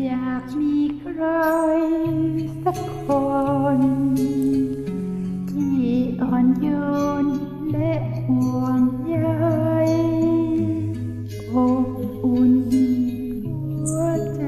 อยากมีใครสักคน ที่อ่อนโยนและห่วงใยอบอุ่นหัวใจ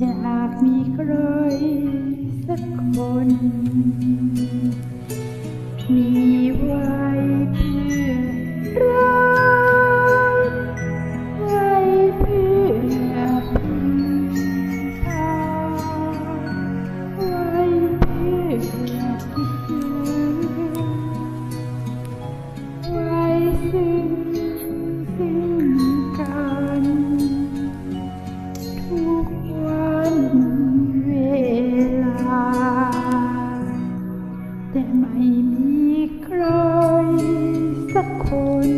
อยากมีใครสักคน สักคน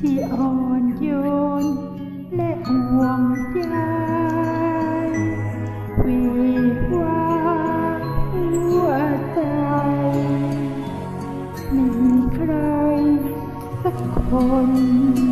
ที่อ่อนโยน และห่วงใยวีว่าหัวใจไม่มีใครสักคน